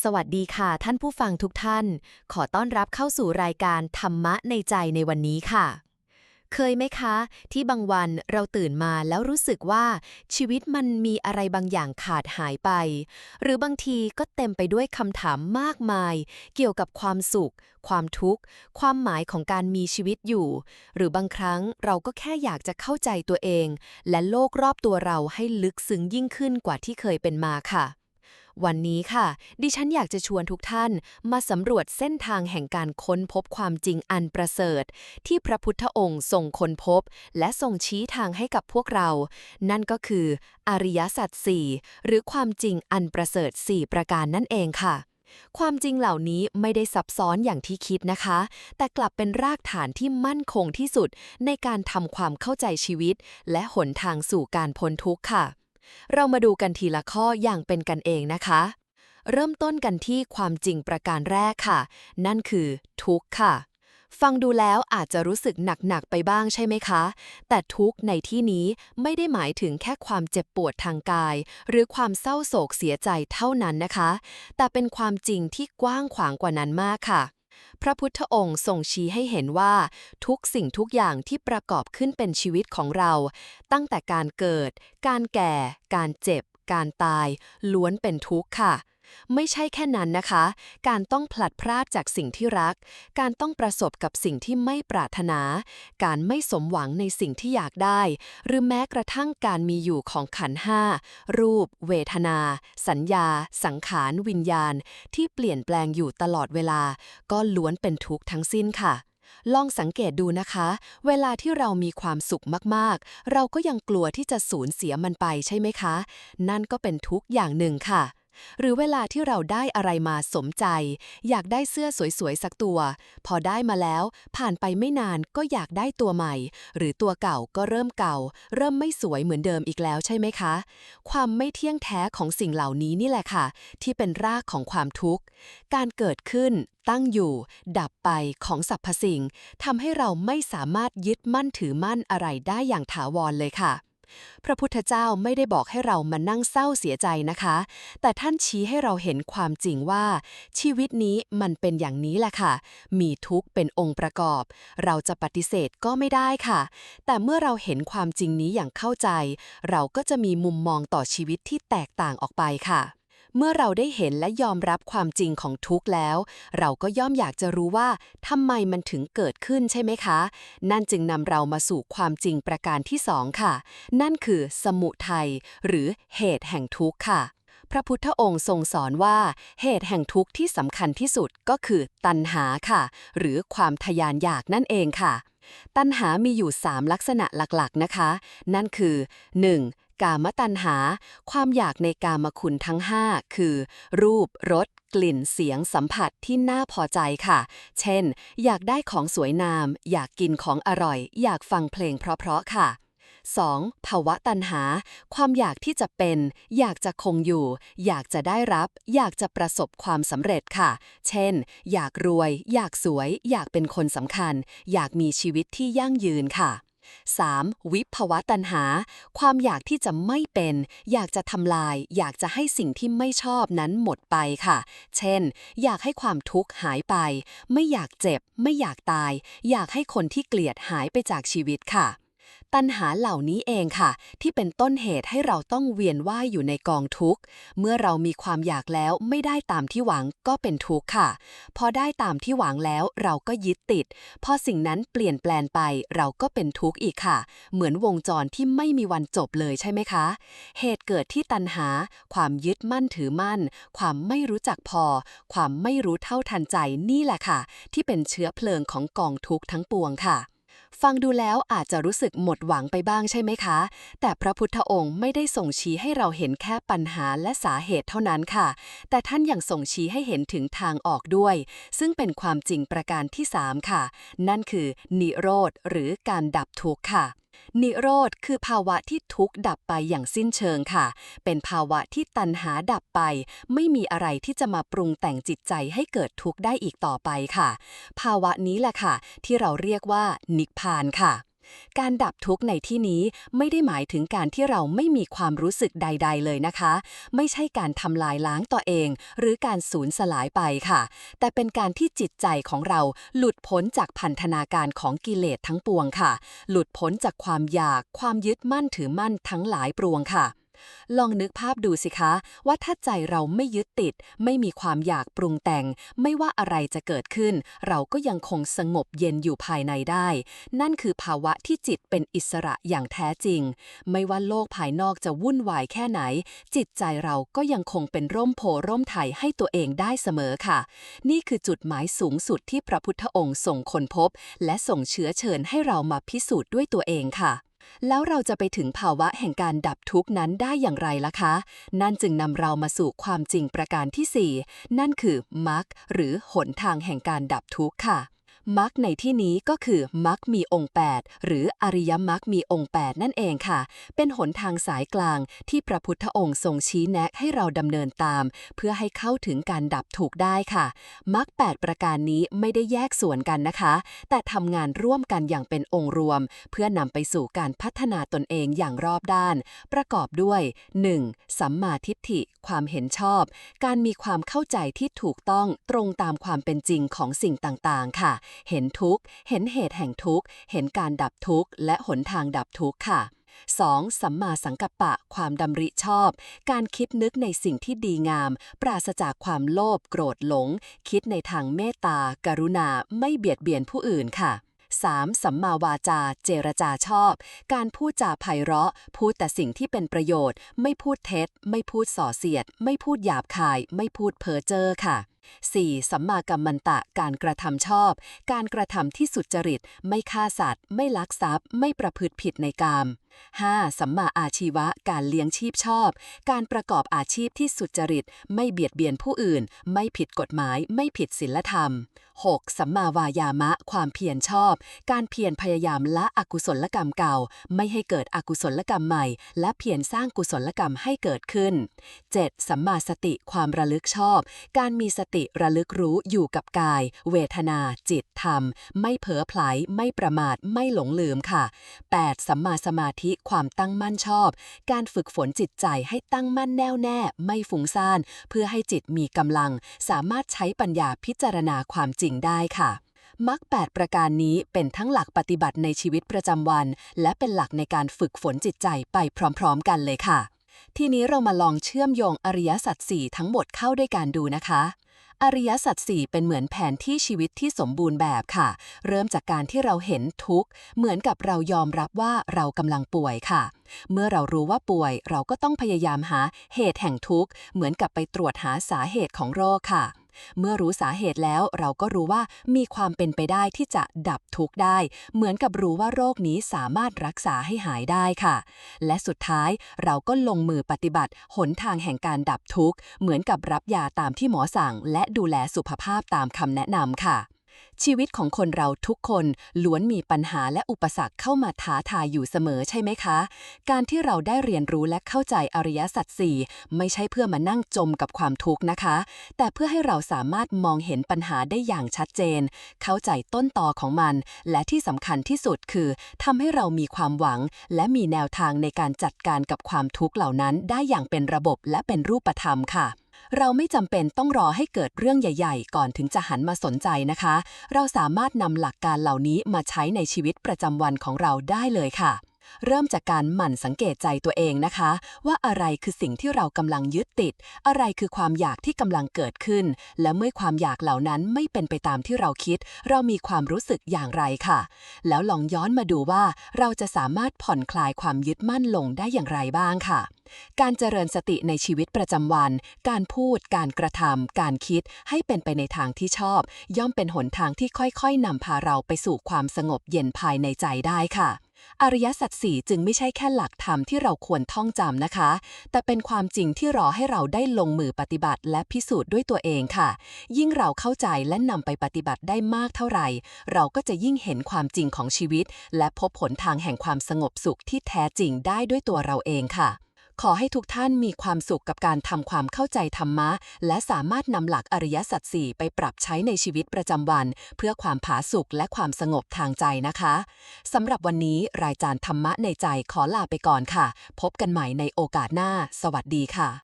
สวัสดีค่ะท่านผู้ฟังทุกท่าน ขอต้อนรับเข้าสู่รายการธรรมะในใจในวันนี้ค่ะ เคยไหมคะ ที่บางวันเราตื่นมาแล้วรู้สึกว่าชีวิตมันมีอะไรบางอย่างขาดหายไป หรือบางทีก็เต็มไปด้วยคำถามมากมาย เกี่ยวกับความสุข ความทุกข์ ความหมายของการมีชีวิตอยู่ หรือบางครั้งเราก็แค่อยากจะเข้าใจตัวเอง และโลกรอบตัวเราให้ลึกซึ้งยิ่งขึ้นกว่าที่เคยเป็นมาค่ะ วันนี้ค่ะ ดิฉันอยากจะชวนทุกท่านมาสำรวจเส้นทางแห่งการค้นพบความจริงอันประเสริฐ ที่พระพุทธองค์ทรงค้นพบ และทรงชี้ทางให้กับพวกเรา นั่นก็คืออริยสัจสี่หรือความจริงอันประเสริฐ 4 ประการนั่นเองค่ะความจริงเหล่านี้ไม่ได้ซับซ้อนอย่างที่คิดนะคะ แต่กลับเป็นรากฐานที่มั่นคงที่สุดในการทำความเข้าใจชีวิต และหนทางสู่การพ้นทุกข์ค่ะ เรามาดูกันทีละข้ออย่างเป็นกันเองนะคะ เริ่มต้นกันที่ความจริงประการแรกค่ะ นั่นคือ ทุกข์ค่ะ ฟังดูแล้วอาจจะรู้สึกหนัก ๆ ไปบ้างใช่ไหมคะ แต่ทุกข์ในที่นี้ไม่ได้หมายถึงแค่ความเจ็บปวดทางกาย หรือความเศร้าโศกเสียใจเท่านั้นนะคะ แต่เป็นความจริงที่กว้างขวางกว่านั้นมากค่ะ พระพุทธองค์ทรงชี้ให้เห็นว่า ทุกสิ่งทุกอย่างที่ประกอบขึ้นเป็นชีวิตของเรา ตั้งแต่การเกิด การแก่ การเจ็บ การตาย ล้วนเป็นทุกข์ค่ะ ไม่ใช่แค่นั้นนะคะ การต้องพลัดพรากจากสิ่งที่รัก การต้องประสบกับสิ่งที่ไม่ปรารถนา การไม่สมหวังในสิ่งที่อยากได้ หรือแม้กระทั่งการมีอยู่ของขันห้า รูป เวทนา สัญญา สังขาร วิญญาณ ที่เปลี่ยนแปลงอยู่ตลอดเวลา ก็ล้วนเป็นทุกข์ทั้งสิ้นค่ะลองสังเกตดูนะคะ เวลาที่เรามีความสุขมากๆ เราก็ยังกลัวที่จะสูญเสียมันไปใช่ไหมคะ นั่นก็เป็นทุกข์อย่างหนึ่งค่ะ หรือเวลาที่เราได้อะไรมาสมใจ อยากได้เสื้อสวยๆสักตัว พอได้มาแล้ว ผ่านไปไม่นานก็อยากได้ตัวใหม่ หรือตัวเก่าก็เริ่มเก่า เริ่มไม่สวยเหมือนเดิมอีกแล้วใช่ไหมคะ ความไม่เที่ยงแท้ของสิ่งเหล่านี้นี่แหละค่ะ ที่เป็นรากของความทุกข์ การเกิดขึ้นตั้งอยู่ ดับไปของสรรพสิ่งทำให้เราไม่สามารถยึดมั่นถือมั่นอะไรได้อย่างถาวรเลยค่ะ พระพุทธเจ้าไม่ได้บอกให้เรามานั่งเศร้าเสียใจนะคะ แต่ท่านชี้ให้เราเห็นความจริงว่า ชีวิตนี้มันเป็นอย่างนี้แหละค่ะ มีทุกข์เป็นองค์ประกอบ เราจะปฏิเสธก็ไม่ได้ค่ะ แต่เมื่อเราเห็นความจริงนี้อย่างเข้าใจ เราก็จะมีมุมมองต่อชีวิตที่แตกต่างออกไปค่ะ เมื่อเราได้เห็นและยอมรับความจริงของทุกข์แล้ว เราก็ย่อมอยากจะรู้ว่าทำไมมันถึงเกิดขึ้นใช่ไหมคะ นั่นจึงนำเรามาสู่ความจริงประการที่สองค่ะ นั่นคือสมุทัยหรือเหตุแห่งทุกข์ค่ะพระพุทธองค์ทรงสอนว่า เหตุแห่งทุกข์ที่สำคัญที่สุดก็คือตัณหาค่ะ หรือความทะยานอยากนั่นเองค่ะ ตัณหามีอยู่ 3 ลักษณะหลักๆนะคะ นั่นคือ 1. กามตัณหา ความอยากในกามคุณทั้ง 5 คือ รูปรสกลิ่นเสียงสัมผัสที่น่าพอใจค่ะ เช่น อยากได้ของสวยงาม อยากกินของอร่อย อยากฟังเพลงเพราะๆค่ะ 2. ภาวะตัณหา ความอยากที่จะเป็น อยากจะคงอยู่ อยากจะได้รับ อยากจะประสบความสำเร็จค่ะ เช่น อยากรวย อยากสวย อยากเป็นคนสำคัญ อยากมีชีวิตที่ยั่งยืนค่ะ 3. วิภวะตัณหา ความอยากที่จะไม่เป็น อยากจะทำลาย อยากจะให้สิ่งที่ไม่ชอบนั้นหมดไปค่ะ เช่น อยากให้ความทุกข์หายไป ไม่อยากเจ็บ ไม่อยากตาย อยากให้คนที่เกลียดหายไปจากชีวิตค่ะ ตัณหาเหล่านี้เองค่ะ ที่เป็นต้นเหตุให้เราต้องเวียนว่ายอยู่ในกองทุกข์ เมื่อเรามีความอยากแล้วไม่ได้ตามที่หวังก็เป็นทุกข์ค่ะ พอได้ตามที่หวังแล้วเราก็ยึดติด พอสิ่งนั้นเปลี่ยนแปลงไปเราก็เป็นทุกข์อีกค่ะ เหมือนวงจรที่ไม่มีวันจบเลยใช่ไหมคะ เหตุเกิดที่ตัณหา ความยึดมั่นถือมั่น ความไม่รู้จักพอ ความไม่รู้เท่าทันใจนี่แหละค่ะ ที่เป็นเชื้อเพลิงของกองทุกข์ทั้งปวงค่ะ ฟังดูแล้วอาจจะรู้สึกหมดหวังไปบ้างใช่ไหมคะ แต่พระพุทธองค์ไม่ได้ส่งชี้ให้เราเห็นแค่ปัญหาและสาเหตุเท่านั้นค่ะ แต่ท่านยังส่งชี้ให้เห็นถึงทางออกด้วย ซึ่งเป็นความจริงประการที่ 3 ค่ะ นั่นคือ นิโรธ หรือการดับทุกข์ค่ะ นิโรธคือภาวะที่ทุกข์ดับไปอย่างสิ้นเชิงค่ะ เป็นภาวะที่ตัณหาดับไป ไม่มีอะไรที่จะมาปรุงแต่งจิตใจให้เกิดทุกข์ได้อีกต่อไปค่ะ ภาวะนี้แหละค่ะ ที่เราเรียกว่านิพพานค่ะ การดับทุกข์ในที่นี้ไม่ได้หมายถึงการที่เราไม่มีความรู้สึกใด ๆ เลยนะคะ ไม่ใช่การทำลายล้างตัวเอง หรือการสูญสลายไปค่ะ แต่เป็นการที่จิตใจของเราหลุดพ้นจากพันธนาการของกิเลสทั้งปวงค่ะ หลุดพ้นจากความอยาก ความยึดมั่นถือมั่นทั้งหลายปวงค่ะ ลองนึกภาพดูสิคะ ว่าถ้าใจเราไม่ยึดติด ไม่มีความอยากปรุงแต่ง ไม่ว่าอะไรจะเกิดขึ้น เราก็ยังคงสงบเย็นอยู่ภายในได้ นั่นคือภาวะที่จิตเป็นอิสระอย่างแท้จริง ไม่ว่าโลกภายนอกจะวุ่นวายแค่ไหน จิตใจเราก็ยังคงเป็นร่มโพร่มไทยให้ตัวเองได้เสมอค่ะ นี่คือจุดหมายสูงสุดที่พระพุทธองค์ส่งคนพบ และส่งเชื้อเชิญให้เรามาพิสูจน์ด้วยตัวเองค่ะ แล้วเราจะไปถึงภาวะแห่งการดับทุกข์นั้นได้อย่างไรล่ะคะ นั่นจึงนำเรามาสู่ความจริงประการที่ 4 นั่นคือมรรคหรือหนทางแห่งการดับทุกข์ค่ะ มรรคในที่นี้ก็คือมรรคมีองค์ 8 หรืออริยมรรคมีองค์ 8 นั่นเองค่ะ เป็นหนทางสายกลางที่พระพุทธองค์ทรงชี้แนะให้เราดำเนินตาม เพื่อให้เข้าถึงการดับทุกได้ค่ะมรรค8ประการนี้ไม่ได้แยกส่วนกันนะคะ แต่ทำงานร่วมกันอย่างเป็นองค์รวม เพื่อนำไปสู่การพัฒนาตนเองอย่างรอบด้าน ประกอบด้วย 1. สัมมาทิฏฐิ ความเห็นชอบ การมีความเข้าใจที่ถูกต้องตรงตามความเป็นจริงของสิ่งต่างๆ ค่ะเห็นทุกข์ เห็นเหตุแห่งทุกข์ เห็นการดับทุกข์ และหนทางดับทุกข์ค่ะ 2. สัมมาสังกัปปะ ความดำริชอบ การคิดนึกในสิ่งที่ดีงาม ปราศจากความโลภโกรธหลง คิดในทางเมตตา กรุณา ไม่เบียดเบียนผู้อื่นค่ะ 3. สัมมาวาจา เจรจาชอบ การพูดจาไพเราะ พูดแต่สิ่งที่เป็นประโยชน์ ไม่พูดเท็จ ไม่พูดส่อเสียด ไม่พูดหยาบคาย ไม่พูดเพ้อเจ้อค่ะ 4. สัมมากัมมันตะการกระทำชอบ การกระทำที่สุจริต ไม่ฆ่าสัตว์ ไม่ลักทรัพย์ ไม่ประพฤติผิดในกาม 5. สัมมาอาชีวะ การเลี้ยงชีพชอบ การประกอบอาชีพที่สุจริต ไม่เบียดเบียนผู้อื่น ไม่ผิดกฎหมาย ไม่ผิดศีลธรรม 6. สัมมาวายามะ ความเพียรชอบ การเพียรพยายามละอกุศลกรรมเก่า ไม่ให้เกิดอกุศลกรรมใหม่ และเพียรสร้างกุศลกรรมให้เกิดขึ้น 7. สัมมาสติความระลึกชอบ การมีสติระลึกรู้อยู่กับกาย เวทนา จิตธรรม ไม่เผลอไผลไม่ประมาทไม่หลงลืมค่ะ 8. สัมมาสมาธิความตั้งมั่นชอบ การฝึกฝนจิตใจให้ตั้งมั่นแน่วแน่ ไม่ฟุ้งซ่าน เพื่อให้จิตมีกำลัง สามารถใช้ปัญญาพิจารณาความจริงได้ค่ะมรรค8ประการนี้เป็นทั้งหลักปฏิบัติในชีวิตประจำวัน และเป็นหลักในการฝึกฝนจิตใจไปพร้อมๆ กันเลยค่ะ ทีนี้เรามาลองเชื่อมโยงอริยสัจสี่ทั้งหมดเข้าด้วยการดูนะคะ อริยสัจสี่เป็นเหมือนแผนที่ชีวิตที่สมบูรณ์แบบค่ะ เริ่มจากการที่เราเห็นทุกข์ เหมือนกับเรายอมรับว่าเรากำลังป่วยค่ะ เมื่อเรารู้ว่าป่วยเราก็ต้องพยายามหาเหตุแห่งทุกข์ เหมือนกับไปตรวจหาสาเหตุของโรคค่ะ เมื่อรู้สาเหตุแล้วเราก็รู้ว่ามีความเป็นไปได้ที่จะดับทุกข์ได้ เหมือนกับรู้ว่าโรคนี้สามารถรักษาให้หายได้ค่ะ และสุดท้ายเราก็ลงมือปฏิบัติ หนทางแห่งการดับทุกข์ เหมือนกับรับยาตามที่หมอสั่ง และดูแลสุขภาพตามคำแนะนำค่ะ ชีวิตของคนเราทุกคนล้วนมีปัญหาและอุปสรรคเข้ามาท้าทายอยู่เสมอใช่ไหมคะ การที่เราได้เรียนรู้และเข้าใจอริยสัจสี่ไม่ใช่เพื่อมานั่งจมกับความทุกข์นะคะ แต่เพื่อให้เราสามารถมองเห็นปัญหาได้อย่างชัดเจน เข้าใจต้นตอของมัน และที่สำคัญที่สุดคือทำให้เรามีความหวัง และมีแนวทางในการจัดการกับความทุกข์เหล่านั้นได้อย่างเป็นระบบและเป็นรูปธรรมค่ะ เราไม่จำเป็นต้องรอให้เกิดเรื่องใหญ่ ๆ ก่อนถึงจะหันมาสนใจนะคะ เราสามารถนำหลักการเหล่านี้มาใช้ในชีวิตประจำวันของเราได้เลยค่ะ เริ่มจากการหมั่นสังเกตใจตัวเองนะคะ ว่าอะไรคือสิ่งที่เรากำลังยึดติด อะไรคือความอยากที่กำลังเกิดขึ้น และเมื่อความอยากเหล่านั้นไม่เป็นไปตามที่เราคิด เรามีความรู้สึกอย่างไรค่ะ แล้วลองย้อนมาดูว่าเราจะสามารถผ่อนคลายความยึดมั่นลงได้อย่างไรบ้างค่ะการเจริญสติในชีวิตประจำวัน การพูด การกระทำ การคิด ให้เป็นไปในทางที่ชอบ ย่อมเป็นหนทางที่ค่อยๆนำพาเราไปสู่ความสงบเย็นภายในใจได้ค่ะ อริยสัจสี่จึงไม่ใช่แค่หลักธรรมที่เราควรท่องจำนะคะ แต่เป็นความจริงที่รอให้เราได้ลงมือปฏิบัติและพิสูจน์ด้วยตัวเองค่ะ ยิ่งเราเข้าใจและนำไปปฏิบัติได้มากเท่าไหร่ เราก็จะยิ่งเห็นความจริงของชีวิต และพบผลทางแห่งความสงบสุขที่แท้จริงได้ด้วยตัวเราเองค่ะ ขอให้ทุกท่านมีความสุขกับการทำความเข้าใจธรรมะ และสามารถนำหลักอริยสัจสี่ไปปรับใช้ในชีวิตประจำวัน เพื่อความผาสุกและความสงบทางใจนะคะสำหรับวันนี้รายการธรรมะในใจขอลาไปก่อนค่ะ พบกันใหม่ในโอกาสหน้า สวัสดีค่ะ